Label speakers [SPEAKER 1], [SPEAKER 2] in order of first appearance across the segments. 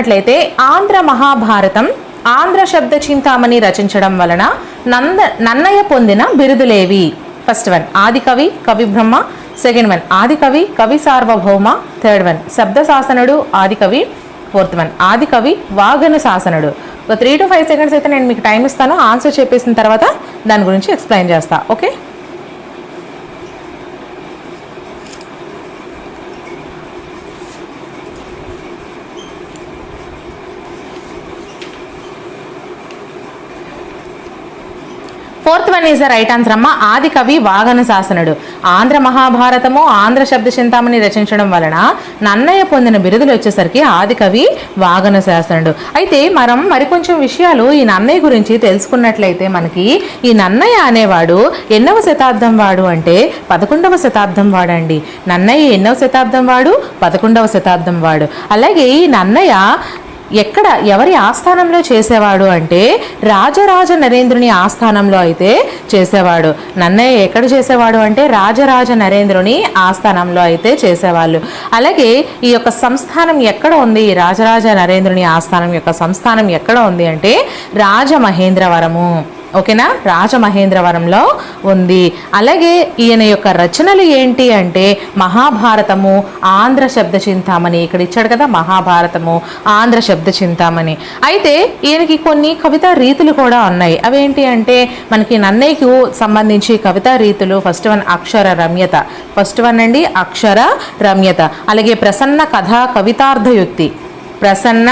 [SPEAKER 1] చూసుకున్నట్లయితే ఆంధ్ర మహాభారతం ఆంధ్ర శబ్ద చింతామణి రచించడం వలన నంద నన్నయ్య పొందిన బిరుదులేవి. ఫస్ట్ వన్ ఆది కవి కవి బ్రహ్మ. సెకండ్ వన్ ఆది కవి కవి సార్వభౌమ. థర్డ్ వన్ శబ్ద శాసనుడు ఆది కవి. ఫోర్త్ వన్ ఆది కవి వాగను శాసనుడు. ఒక త్రీ టు ఫైవ్ సెకండ్స్ అయితే నేను మీకు టైం ఇస్తాను. ఆన్సర్ చెప్పేసిన తర్వాత దాని గురించి ఎక్స్ప్లెయిన్ చేస్తా okay fourth one is the right answer అమ్మ ఆది కవి వాగన శాసనుడు. ఆంధ్ర మహాభారతము ఆంధ్ర శబ్ద చింతామణి రచించడం వలన నన్నయ్య పొందిన బిరుదులు వచ్చేసరికి ఆది కవి వాగన శాసనుడు. అయితే మనం మరికొంచెం విషయాలు ఈ నన్నయ్య గురించి తెలుసుకున్నట్లయితే మనకి ఈ నన్నయ్య అనేవాడు ఎన్నవ శతాబ్దం వాడు అంటే పదకొండవ శతాబ్దం వాడండి. నన్నయ్య ఎన్నవ శతాబ్దం వాడు? పదకొండవ శతాబ్దం వాడు. అలాగే ఈ నన్నయ్య ఎక్కడ ఎవరి ఆస్థానంలో చేసేవాడు అంటే రాజరాజ నరేంద్రుని ఆస్థానంలో అయితే చేసేవాడు. నన్నయ్య ఎక్కడ చేసేవాడు అంటే రాజరాజ నరేంద్రుని ఆస్థానంలో అయితే చేసేవాళ్ళు. అలాగే ఈ యొక్క సంస్థానం ఎక్కడ ఉంది? ఈ రాజరాజ నరేంద్రుని ఆస్థానం యొక్క సంస్థానం ఎక్కడ ఉంది అంటే రాజమహేంద్రవరము. ఓకేనా? రాజమహేంద్రవరంలో ఉంది. అలాగే ఈయన యొక్క రచనలు ఏంటి అంటే మహాభారతము ఆంధ్ర శబ్ద చింతామణి. ఇక్కడ ఇచ్చాడు కదా మహాభారతము ఆంధ్ర శబ్ద చింతామణి. అయితే ఈయనకి కొన్ని కవితా రీతులు కూడా ఉన్నాయి. అవేంటి అంటే మనకి నన్నయ్యకు సంబంధించి కవితా రీతులు ఫస్ట్ వన్ అక్షర రమ్యత. ఫస్ట్ వన్ అండి అక్షర రమ్యత. అలాగే ప్రసన్న కథ కవితార్థయుక్తి ప్రసన్న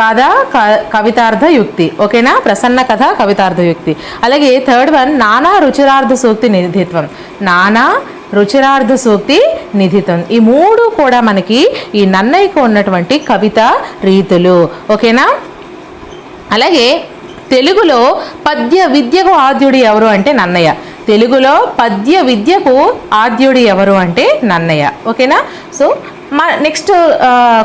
[SPEAKER 1] కథ క- కవితార్థ యుక్తి. ఓకేనా? ప్రసన్న కథ కవితార్థ యుక్తి. అలాగే థర్డ్ వన్ నానా రుచిరార్థ సూక్తి నిధిత్వం. నానా రుచిరార్థ సూక్తి నిధిత్వం. ఈ మూడు కూడా మనకి ఈ నన్నయ్యకు ఉన్నటువంటి కవిత రీతులు. ఓకేనా? అలాగే తెలుగులో పద్య విద్యకు ఆద్యుడు ఎవరు అంటే నన్నయ్య. తెలుగులో పద్య విద్యకు ఆద్యుడు ఎవరు అంటే నన్నయ్య. ఓకేనా? సో మా నెక్స్ట్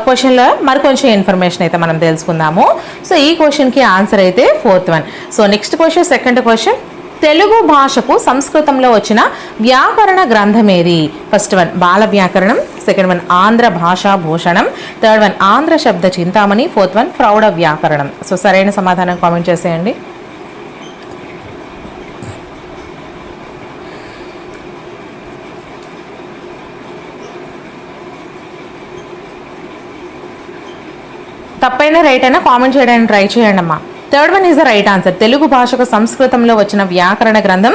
[SPEAKER 1] క్వశ్చన్లో మరికొంచెం ఇన్ఫర్మేషన్ అయితే మనం తెలుసుకుందాము. సో ఈ క్వశ్చన్కి ఆన్సర్ అయితే fourth one so next question second question Telugu భాషకు సంస్కృతంలో వచ్చిన వ్యాకరణ గ్రంథం ఏది? ఫస్ట్ వన్ బాల వ్యాకరణం. సెకండ్ వన్ ఆంధ్ర భాషా భూషణం. థర్డ్ వన్ ఆంధ్ర శబ్ద చింతామణి. ఫోర్త్ వన్ ప్రౌఢ వ్యాకరణం. సో సరైన సమాధానం కామెంట్ చేసేయండి. తప్పైనా రైట్ అయినా కామెంట్ చేయడానికి ట్రై చేయండి అమ్మా third one is the right answer Telugu భాషకు సంస్కృతంలో వచ్చిన వ్యాకరణ గ్రంథం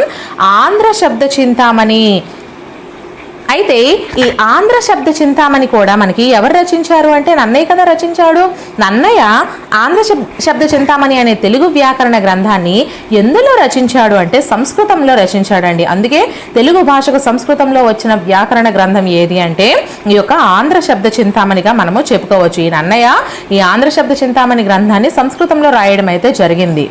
[SPEAKER 1] ఆంధ్ర శబ్ద చింతామణి. అయితే ఈ ఆంధ్ర శబ్ద చింతామణి కూడా మనకి ఎవరు రచించారు అంటే నన్నయ్య కదా రచించాడు? నన్నయ్య ఆంధ్ర శబ్ద చింతామణి అనే తెలుగు వ్యాకరణ గ్రంథాన్ని ఎందులో రచించాడు అంటే సంస్కృతంలో రచించాడండి. అందుకే తెలుగు భాషకు సంస్కృతంలో వచ్చిన వ్యాకరణ గ్రంథం ఏది అంటే ఈ యొక్క ఆంధ్ర శబ్ద చింతామణిగా మనము చెప్పుకోవచ్చు. ఈ నన్నయ్య ఈ ఆంధ్ర శబ్ద చింతామణి గ్రంథాన్ని సంస్కృతంలో రాయడం అయితే జరిగింది.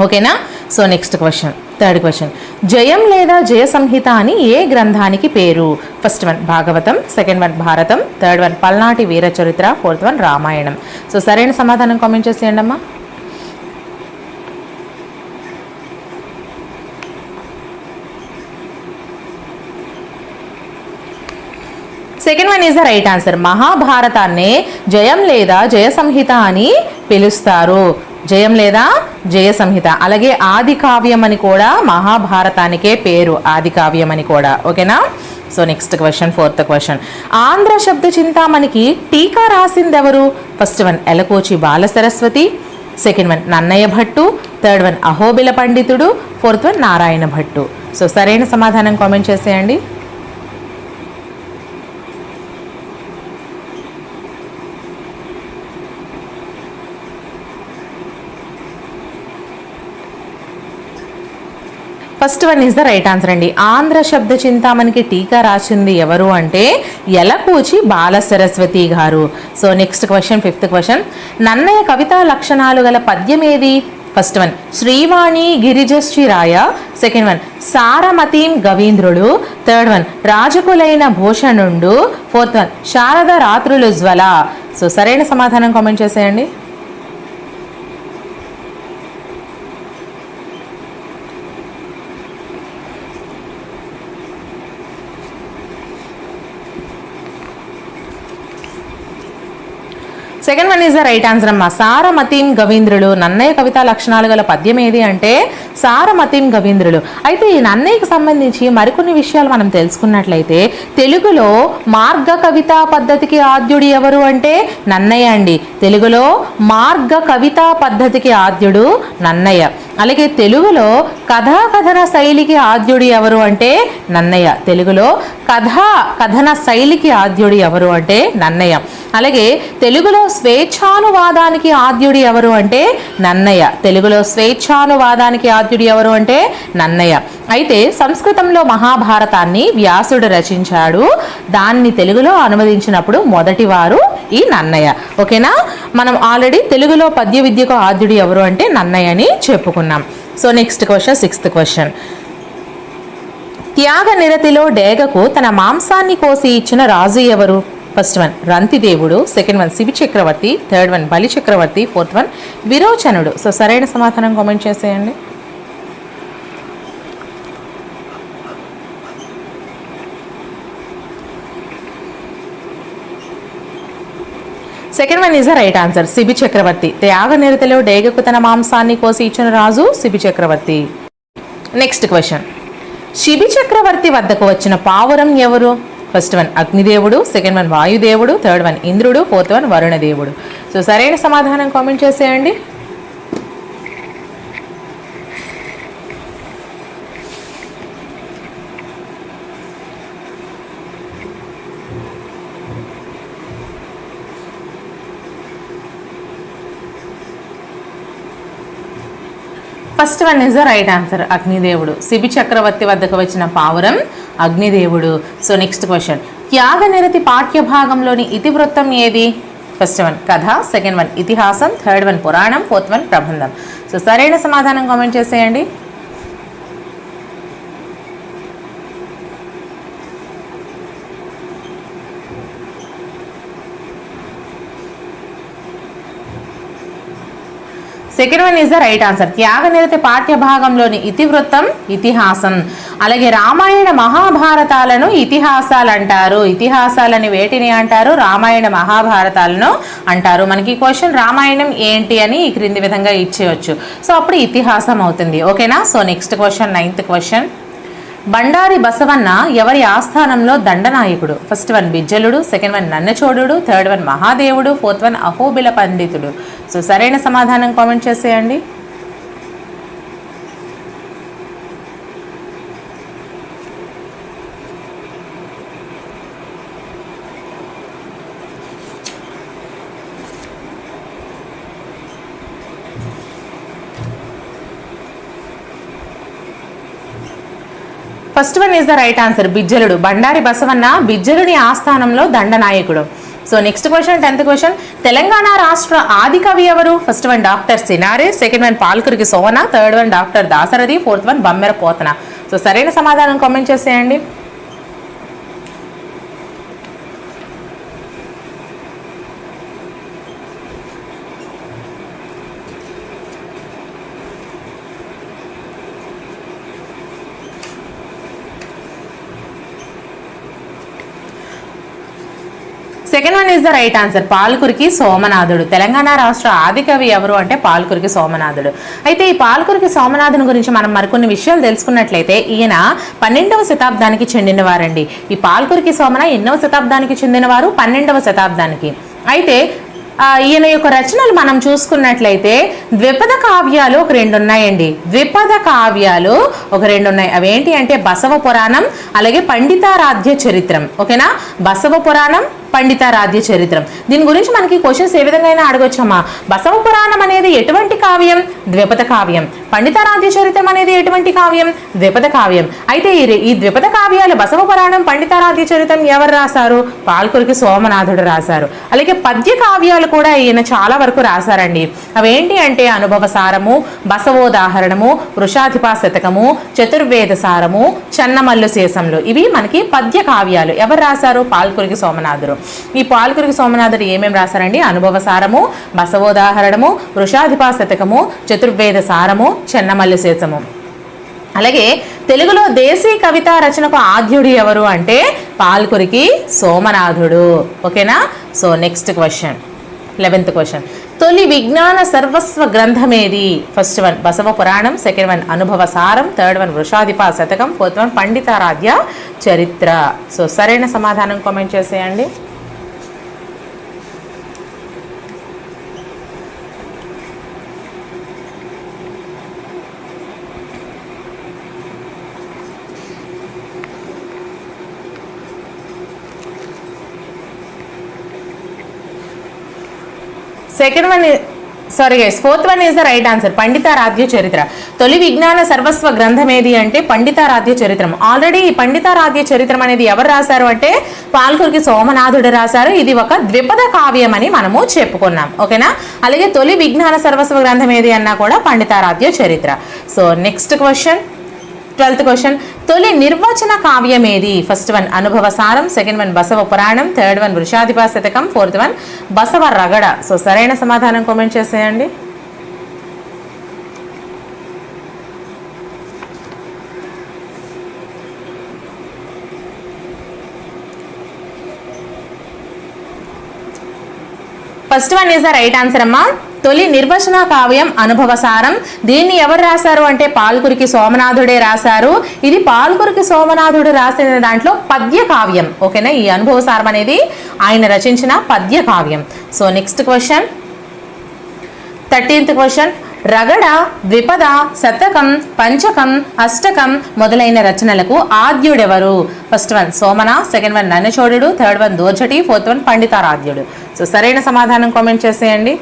[SPEAKER 1] ఓకేనా? So next question. Third question. Jayam లేదా జయ సంహిత అని ఏ గ్రంథానికి పేరు? First one Bhagavatam second one Bharatam third one Palnati Veera Charitra fourth one Ramayanam. So సరైన సమాధానం కామెంట్ చేసేయండి అమ్మా. Second one is the right answer. మహాభారతాన్నే జయం లేదా జయ సంహిత అని పిలుస్తారు. జయం లేదా జయ సంహిత. అలాగే ఆది కావ్యం అని కూడా మహాభారతానికే పేరు ఆది కావ్యం అని కూడా. ఓకేనా? So next question fourth question Andhra Shabda చింతామణికి టీకా రాసింది ఎవరు first one Elakuchi Bala Saraswathi second one Nannaya Bhattu. Third one Ahobila పండితుడు. Fourth one Narayana Bhattu. So సరైన సమాధానం కామెంట్ చేసేయండి. First one is the right answer అండి. ఆంధ్ర శబ్ద చింతామణికి టీకా రాసింది ఎవరు అంటే ఎలకూచి బాల సరస్వతి గారు. So next question fifth question Nannaya కవితా లక్షణాలు గల పద్యం ఏది? ఫస్ట్ వన్ శ్రీవాణి గిరిజశ్రీ రాయ సెకండ్ వన్ సారమతీం గవీంద్రుడు. థర్డ్ వన్ రాజకులైన భూషణుండు. ఫోర్త్ వన్ శారద రాత్రులు జ్వల. సో సరైన సమాధానం కామెంట్ చేసేయండి. Second one is the right answer అమ్మ. సారమతీం గవీంద్రులు నన్నయ్య కవితా లక్షణాలు గల పద్యం ఏది అంటే సారమతీం గవీంద్రులు. అయితే ఈ నన్నయ్యకి సంబంధించి మరికొన్ని విషయాలు మనం తెలుసుకున్నట్లయితే తెలుగులో మార్గ కవితా పద్ధతికి ఆద్యుడు ఎవరు అంటే నన్నయ్య అండి. తెలుగులో మార్గ కవితా పద్ధతికి ఆద్యుడు నన్నయ్య. అలాగే తెలుగులో కథా కథన శైలికి ఆద్యుడు ఎవరు అంటే నన్నయ్య. తెలుగులో కథా కథన శైలికి ఆద్యుడు ఎవరు అంటే నన్నయ్య. అలాగే తెలుగులో స్వేచ్ఛానువాదానికి ఆద్యుడు ఎవరు అంటే నన్నయ్య. తెలుగులో స్వేచ్ఛానువాదానికి ఆద్యుడు ఎవరు అంటే నన్నయ్య. అయితే సంస్కృతంలో మహాభారతాన్ని వ్యాసుడు రచించాడు. దాన్ని తెలుగులో అనువదించినప్పుడు మొదటివారు ఈ నన్నయ్య. ఓకేనా? మనం ఆల్రెడీ తెలుగులో పద్య విద్యకు ఆద్యుడు ఎవరు అంటే నన్నయ్య అని చెప్పుకున్నాం. So next question sixth question త్యాగ నిరతిలో డేగకు తన మాంసాన్ని కోసి ఇచ్చిన రాజు ఎవరు? First one రంతిదేవుడు. Second one Shibi Chakravarthi. Third one Bali Chakravarthi. Fourth one విరోచనుడు. So సరైన సమాధానం కామెంట్ చేసేయండి. Second one is the right answer Shibi Chakravarthi త్యాగ నిరతలో డేగకు తన మాంసాన్ని కోసి ఇచ్చిన రాజు శిబి చక్రవర్తి నెక్స్ట్ క్వశ్చన్ శిబి చక్రవర్తి వద్దకు వచ్చిన పావురం ఎవరు ఫస్ట్ వన్ అగ్నిదేవుడు సెకండ్ వన్ వాయుదేవుడు థర్డ్ వన్ ఇంద్రుడు ఫోర్త్ వన్ వరుణదేవుడు సో సరైన సమాధానం కామెంట్ చేసేయండి. First one is the right answer అగ్నిదేవుడు. శిబి చక్రవర్తి వద్దకు వచ్చిన పావురం అగ్నిదేవుడు. సో నెక్స్ట్ క్వశ్చన్ త్యాగనిరతి పాఠ్య భాగంలోని ఇతివృత్తం ఏది? ఫస్ట్ వన్ కథ. సెకండ్ వన్ ఇతిహాసం. థర్డ్ వన్ పురాణం. ఫోర్త్ వన్ ప్రబంధం. సో సరైన సమాధానం కామెంట్ చేసేయండి. Second one is the right answer త్యాగనిరత పాఠ్య భాగంలోని ఇతివృత్తం ఇతిహాసం అలాగే రామాయణ మహాభారతాలను ఇతిహాసాలు అంటారు ఇతిహాసాలని వేటిని అంటారు రామాయణ మహాభారతాలను అంటారు మనకి క్వశ్చన్ రామాయణం ఏంటి అని ఈ క్రింది విధంగా ఇచ్చేయచ్చు. సో అప్పుడు ఇతిహాసం అవుతుంది. ఓకేనా so next question ninth question Bandari Basavanna ఎవరి ఆస్థానంలో దండనాయకుడు? ఫస్ట్ వన్ బిజ్జలుడు సెకండ్ వన్ నన్నచోడుడు థర్డ్ వన్ మహాదేవుడు ఫోర్త్ వన్ అహోబిల పండితుడు. సో సరైన సమాధానం కామెంట్ చేసేయండి. First one is the right answer బిజ్జలుడు. Bandari Basavanna బిజ్జలుని ఆస్థానంలో దండనాయకుడు. So next question tenth question Telangana రాష్ట్ర ఆది కవి ఎవరు? First one doctor Cinare second one Palkuriki Somana third one doctor Dasarathi fourth one Bammera Pothana. So సరైన సమాధానం కామెంట్ చేసేయండి. Second one is the right answer Palkuriki సోమనాథుడు. తెలంగాణ రాష్ట్ర ఆదికవి ఎవరు అంటే పాల్కురికి సోమనాథుడు. అయితే ఈ పాల్కురికి సోమనాథుని గురించి మనం మరికొన్ని విషయాలు తెలుసుకున్నట్లయితే ఈయన పన్నెండవ శతాబ్దానికి చెందినవారండి. ఈ పాల్కురికి సోమన ఎన్నవ శతాబ్దానికి చెందినవారు? పన్నెండవ శతాబ్దానికి. అయితే ఈయన యొక్క రచనలు మనం చూసుకున్నట్లయితే ద్విపద కావ్యాలు ఒక రెండు ఉన్నాయండి ద్విపద కావ్యాలు ఒక రెండు ఉన్నాయి అవేంటి అంటే బసవ పురాణం అలాగే పండితారాధ్య చరిత్రం. ఓకేనా? బసవ పురాణం పండితారాధ్య చరిత్రం. దీని గురించి మనకి క్వశ్చన్స్ ఏ విధంగా అయినా అడగొచ్చమ్మా. బసవ పురాణం అనేది ఎటువంటి కావ్యం? ద్విపద కావ్యం. పండితారాధ్య చరిత్రం అనేది ఎటువంటి కావ్యం? ద్విపద కావ్యం. అయితే ఈ ద్విపద కావ్యాలు బసవ పురాణం పండితారాధ్య చరిత్రం ఎవరు రాశారు? పాల్కురికి సోమనాథుడు రాశారు. అలాగే పద్య కావ్యాలు కూడా ఈయన చాలా వరకు రాశారండి. అవేంటి అంటే అనుభవ సారము బసవోదాహరణము వృషాధిపా శతకము చతుర్వేద సారము చెన్నమల్లు శేషంలో. ఇవి మనకి పద్య కావ్యాలు. ఎవరు రాశారు? పాల్కురికి సోమనాథుడు. ఈ పాల్కురికి సోమనాథుడు ఏమేమి రాశారండి? అనుభవ సారము బసవోదాహరణము వృషాధిపా శతకము చతుర్వేద సారము చెన్నమల్లి శేషము. అలాగే తెలుగులో దేశీ కవితా రచనకు ఆద్యుడు ఎవరు అంటే పాల్కురికి సోమనాథుడు. ఓకేనా? So next question eleventh question తొలి విజ్ఞాన సర్వస్వ గ్రంథమేది? First one Basava Puranam second one అనుభవ సారం థర్డ్ వన్ వృషాధిప శతకం fourth one Panditaradhya Charitra. So సరైన సమాధానం కామెంట్ చేసేయండి. Second one sorry guys fourth one is the right answer Panditaradhya Charitra తొలి విజ్ఞాన సర్వస్వ గ్రంథం ఏది అంటే పండితారాధ్య చరిత్రం ఆల్రెడీ ఈ పండితారాధ్య చరిత్రం అనేది ఎవరు రాశారు అంటే పాల్కురికి సోమనాథుడు రాశారు. ఇది ఒక ద్విపద కావ్యం అని మనము చెప్పుకున్నాం. ఓకేనా? అలాగే తొలి విజ్ఞాన సర్వస్వ గ్రంథం ఏది అన్నా కూడా Panditaradhya Charitra so next question twelfth question తొలి నిర్వచన కావ్యం ఏది ఫస్ట్ వన్ అనుభవ సారం. సెకండ్ వన్ బసవ పురాణం. థర్డ్ వన్ వృషాధిప శతకం. ఫోర్త్ వన్ బసవ రగడ. సో సరైన సమాధానం కామెంట్ చేసేయండి. First one is the right answer అమ్మా. తొలి నిర్వచన కావ్యం అనుభవసారం దీన్ని ఎవరు రాశారు అంటే పాల్కురికి సోమనాథుడే రాశారు. ఇది పాల్కురికి సోమనాథుడు రాసిన దాంట్లో పద్య కావ్యం. ఓకేనా? ఈ అనుభవసారం అనేది ఆయన రచించిన పద్య కావ్యం. So next question thirteenth question రగడ ద్విపద శతకం పంచకం అష్టకం మొదలైన రచనలకు ఆద్యుడెవరు? First one Somana second one నన్నచోడుడు third one Dhurjati fourth one పండితారాధ్యుడు. So సరైన సమాధానం కామెంట్ చేసేయండి.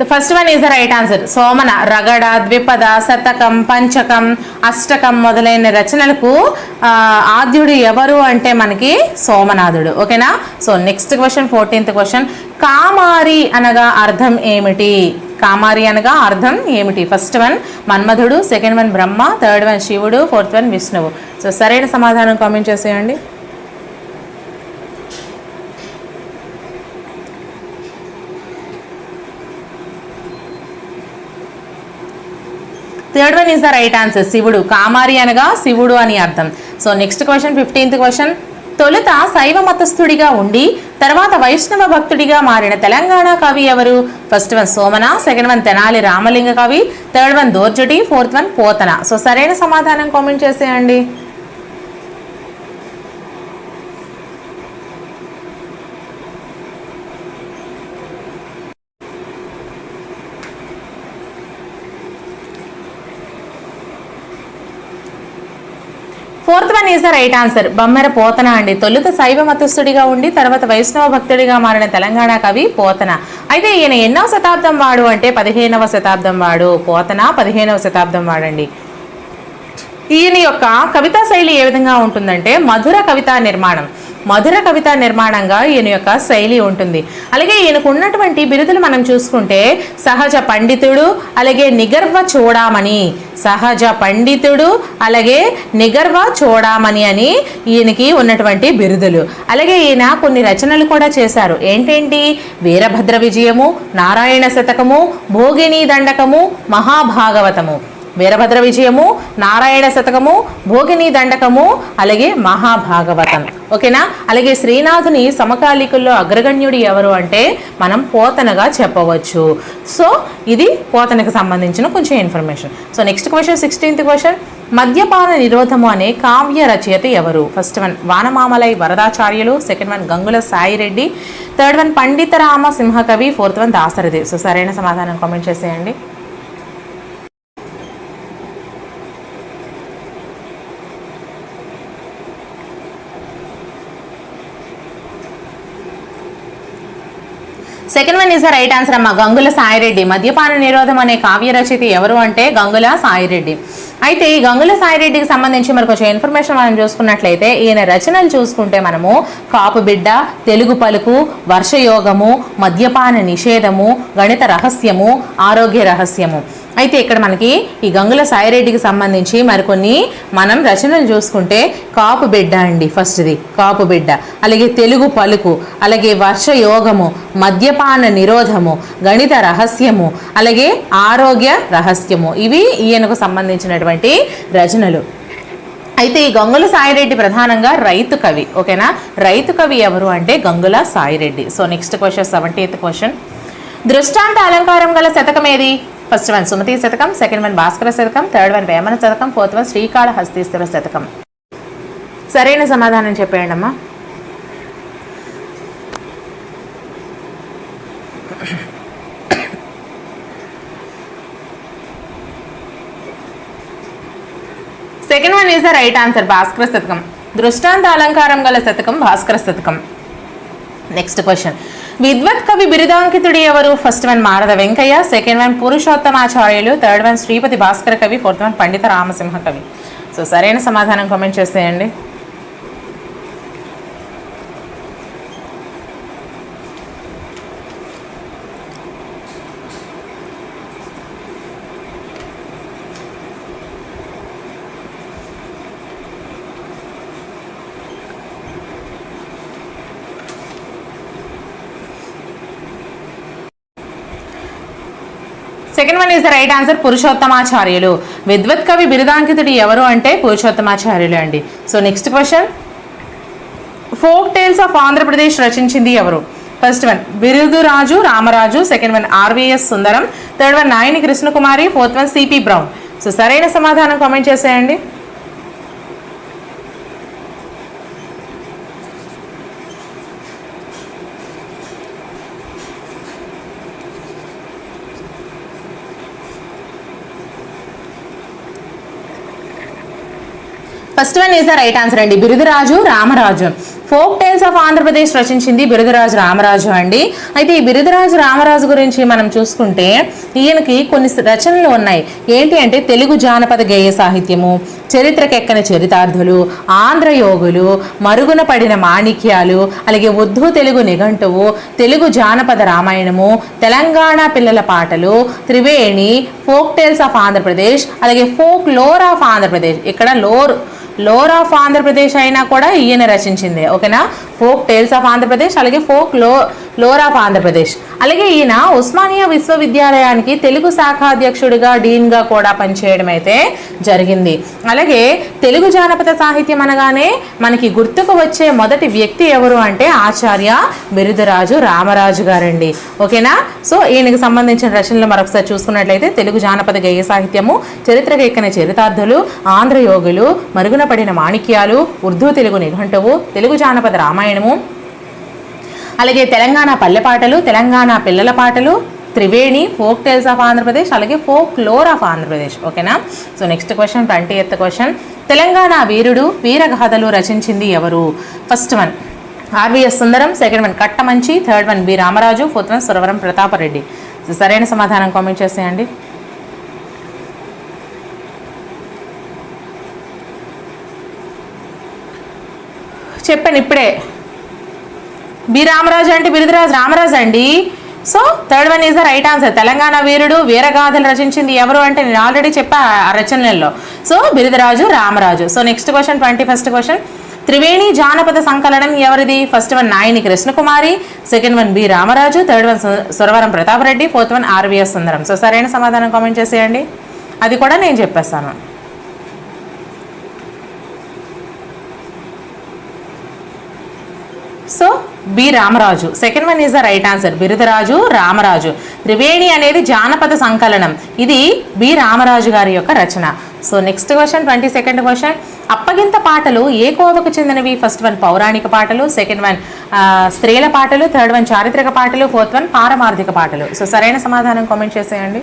[SPEAKER 1] The first one is the right answer Somana రగడ ద్విపద శతకం పంచకం అష్టకం మొదలైన రచనలకు ఆద్యుడు ఎవరు అంటే మనకి సోమనాథుడు. ఓకేనా? So next question fourteenth question కామారి అనగా అర్థం ఏమిటి? కామారి అనగా అర్థం ఏమిటి? ఫస్ట్ వన్ మన్మధుడు second one Brahma third one శివుడు ఫోర్త్ వన్ విష్ణువు. సో సరైన సమాధానం కామెంట్ చేసేయండి. Third one is the right answer శివుడు. కామారి అనగా శివుడు అని అర్థం. So next question fifteenth question తొలుత శైవ మతస్థుడిగా ఉండి తర్వాత వైష్ణవ భక్తుడిగా మారిన తెలంగాణ కవి ఎవరు? First one Somana. Second one Tenali Ramalinga కవి. Third one Dhurjati. Fourth one Pothana. So సరైన సమాధానం కామెంట్ చేసేయండి fourth one is the right answer. Bammera Pothana అండి. తొలుత శైవ మతస్థుడిగా ఉండి తర్వాత వైష్ణవ భక్తుడిగా మారిన తెలంగాణ కవి పోతన. అయితే ఈయన ఎన్నో శతాబ్దం వాడు అంటే పదిహేనవ శతాబ్దం వాడు. పోతన పదిహేనవ శతాబ్దం వాడండి. ఈయన యొక్క కవితా శైలి ఏ విధంగా ఉంటుందంటే మధుర కవితా నిర్మాణం. మధుర కవితా నిర్మాణంగా ఈయన యొక్క శైలి ఉంటుంది. అలాగే ఈయనకు ఉన్నటువంటి బిరుదులు మనం చూసుకుంటే సహజ పండితుడు అలాగే నిగర్వ చూడామణి. సహజ పండితుడు అలాగే నిగర్వ చూడామణి అని ఈయనకి ఉన్నటువంటి బిరుదులు. అలాగే ఈయన కొన్ని రచనలు కూడా చేశారు. ఏంటేంటి? వీరభద్ర విజయము నారాయణ శతకము భోగిని దండకము మహాభాగవతము. వీరభద్ర విజయము నారాయణ శతకము భోగిని దండకము అలాగే మహాభాగవతం. ఓకేనా? అలాగే శ్రీనాథుని సమకాలీకుల్లో అగ్రగణ్యుడు ఎవరు అంటే మనం పోతనగా చెప్పవచ్చు. సో ఇది పోతనకు సంబంధించిన కొంచెం information so next question sixteenth question మద్యపాన నిరోధము అనే కావ్య రచయిత ఎవరు? First one Vanamamalai Varadacharyulu second one Gangula Saireddy third one Panditarama Simhakavi fourth one Dasarathi so సరైన సమాధానం కామెంట్ చేసేయండి. Second one is the right answer అమ్మ. గంగుల సాయిరెడ్డి. మద్యపాన నిరోధం అనే కావ్య రచయిత ఎవరు అంటే గంగుల సాయిరెడ్డి. అయితే ఈ గంగుల సాయిరెడ్డికి సంబంధించి మరి కొంచెం ఇన్ఫర్మేషన్ మనం చూసుకున్నట్లయితే ఈయన రచనలు చూసుకుంటే మనము కాపు బిడ్డ తెలుగు పలుకు వర్షయోగము మద్యపాన నిషేధము గణిత రహస్యము ఆరోగ్య రహస్యము. అయితే ఇక్కడ మనకి ఈ గంగుల సాయిరెడ్డికి సంబంధించి మరికొన్ని మనం రచనలు చూసుకుంటే కాపు బిడ్డ అండి ఫస్ట్ది కాపు బిడ్డ. అలాగే తెలుగు పలుకు అలాగే వర్ష యోగము మద్యపాన నిరోధము గణిత రహస్యము అలాగే ఆరోగ్య రహస్యము. ఇవి ఈయనకు సంబంధించినటువంటి రచనలు. అయితే ఈ గంగుల సాయిరెడ్డి ప్రధానంగా రైతు కవి ఓకేనా? రైతు కవి ఎవరు అంటే Gangula Saireddy. So next question seventeenth question దృష్టాంత అలంకారం గల శతకం ఏది? ఫస్ట్ వన్ సుమతి శతకం సెకండ్ వన్ భాస్కర శతకం థర్డ్ వన్ వేమన శతకం ఫోర్త్ వన్ శ్రీకాళహస్తీశ్వర శతకం సరైన సమాధానం చెప్పేయండి అమ్మా second one is the right answer Bhaskara Shatakam దృష్టాంత అలంకారం గల శతకం భాస్కర శతకం నెక్స్ట్ క్వశ్చన్ విద్వత్ కవి బిరుదాంకితుడు ఎవరు? First one Marada Venkayya second one Purushottamacharyulu third one Sripati Bhaskara కవి ఫోర్త్ వన్ పండిత రామసింహ కవి. సో సరైన సమాధానం కామెంట్ చేసేయండి second one is the right answer Purushottamacharyulu విద్వత్ కవి బిరుదాంకితుడు ఎవరు అంటే పురుషోత్తమాచార్యులు అండి so next question folk tales of Andhra Pradesh రచించింది ఎవరు first one Birudaraju Ramaraju second one RVS Sundaram third one Nayani Krishnakumari fourth one CP Brown so సరైన సమాధానం comment చేసేయండి. First one is the right answer అండి. Birudaraju Ramaraju. Folk tales of Andhra Pradesh రచించింది Biruduraju Ramaraju అండి. అయితే ఈ బిరుదురాజు రామరాజు గురించి మనం చూసుకుంటే ఈయనకి కొన్ని రచనలు ఉన్నాయి. ఏంటి అంటే తెలుగు జానపద గేయ సాహిత్యము చరిత్రకెక్కని చరితార్థులు ఆంధ్రయోగులు మరుగున పడిన మాణిక్యాలు అలాగే ఉర్దూ తెలుగు నిఘంటువు తెలుగు జానపద రామాయణము తెలంగాణ పిల్లల పాటలు Triveni folk tales of Andhra Pradesh అలాగే ఫోక్ లోర్ ఆఫ్ ఆంధ్రప్రదేశ్. ఇక్కడ లోర్ లోర్ ఆఫ్ ఆంధ్రప్రదేశ్ అయినా కూడా ఈయన రచించింది ఓకేనా? ఫోక్ టేల్స్ ఆఫ్ ఆంధ్రప్రదేశ్ అలాగే ఫోక్లో లోర్ ఆఫ్ ఆంధ్రప్రదేశ్ అలాగే ఈయన ఉస్మానియా విశ్వవిద్యాలయానికి తెలుగు శాఖాధ్యక్షుడిగా డీన్గా కూడా పనిచేయడం అయితే జరిగింది. అలాగే తెలుగు జానపద సాహిత్యం అనగానే మనకి గుర్తుకు వచ్చే మొదటి వ్యక్తి ఎవరు అంటే ఆచార్య బిరుదరాజు రామరాజు గారండి ఓకేనా? సో ఈయనకి సంబంధించిన రచనలు మరొకసారి చూసుకున్నట్లయితే తెలుగు జానపద గేయ సాహిత్యము చరిత్రకు చరితార్థులు ఆంధ్రయోగులు మరుగున పడిన మాణిక్యాలు ఉర్దూ తెలుగు నిఘంటువు తెలుగు జానపద రామాయణము అలాగే తెలంగాణ పల్లె పాటలు తెలంగాణ పిల్లల పాటలు Triveni folk tales of Andhra Pradesh అలాగే ఫోక్ లోర్ ఆఫ్ ఆంధ్రప్రదేశ్. ఓకేనా? So next question twentieth question. Telangana వీరుడు వీరగాథలు రచించింది ఎవరు? First one R V S Sundaram second one Kattamanchi third one B Ramaraju fourth one Suravaram Pratapareddy. సరైన సమాధానం comment చేసేయండి. చెప్పాను ఇప్పుడే. బి రామరాజు అంటే బిరుదురాజు రామరాజు అండి. So third one is the right answer Telangana వీరుడు వీరగాథలు రచించింది ఎవరు అంటే నేను ఆల్రెడీ చెప్పా ఆ రచనల్లో. So Birudaraju Ramaraju. So next question twenty first question Triveni జానపద సంకలనం ఎవరిది? First one Nayani Krishnakumari. Second one B Ramaraju. Third one Suravaram Pratap Reddy fourth one R V S Sundaram. So సరైన సమాధానం comment చేసేయండి. అది కూడా నేను చెప్పేస్తాను. So B Ramaraju. Second one is the right answer Birudaraju Ramaraju. Triveni అనేది జానపద సంకలనం. ఇది బి రామరాజు గారి యొక్క రచన. So next question twenty second question అప్పగింత పాటలు ఏ కోవకు చెందినవి? ఫస్ట్ వన్ పౌరాణిక పాటలు. సెకండ్ వన్ స్త్రీల పాటలు. థర్డ్ వన్ చారిత్రక పాటలు. ఫోర్త్ వన్ పారమార్థిక పాటలు. సో సరైన సమాధానం కామెంట్ చేసేయండి.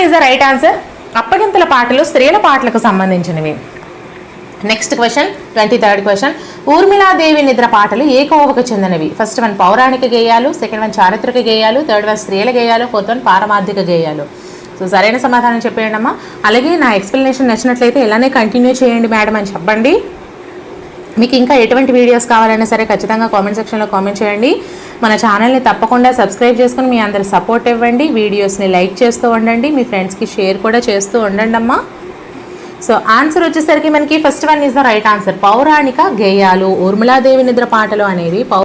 [SPEAKER 1] Second is the right answer అప్పగింతల పాటలు స్త్రీల పాటలకు సంబంధించినవి. Next question twenty third question Urmiladevi నిద్ర పాటలు ఏ కోవకు చెందినవి. ఫస్ట్ వన్ పౌరాణిక గేయాలు. సెకండ్ వన్ చారిత్రక గేయాలు. థర్డ్ వన్ స్త్రీల గేయాలు. ఫోర్త్ వన్ పారమార్థిక గేయాలు. సో సరైన సమాధానం చెప్పేయండి అమ్మా అలాగే నా ఎక్స్ప్లెనేషన్ నచ్చినట్లయితే ఇలానే కంటిన్యూ చేయండి మేడం అని చెప్పండి. మీకు ఇంకా ఎటువంటి వీడియోస్ కావాలన్నా సరే ఖచ్చితంగా కామెంట్ సెక్షన్లో కామెంట్ చేయండి. మన ఛానల్ని తప్పకుండా సబ్స్క్రైబ్ చేసుకుని మీ అందరు సపోర్ట్ ఇవ్వండి. వీడియోస్ని లైక్ చేస్తూ ఉండండి. మీ ఫ్రెండ్స్కి షేర్ కూడా చేస్తూ ఉండండి అమ్మా. సో ఆన్సర్ వచ్చేసరికి మనకి first one is the right answer పౌరాణిక గేయాలు ఊర్మిళాదేవి నిద్ర పాటలు అనేవి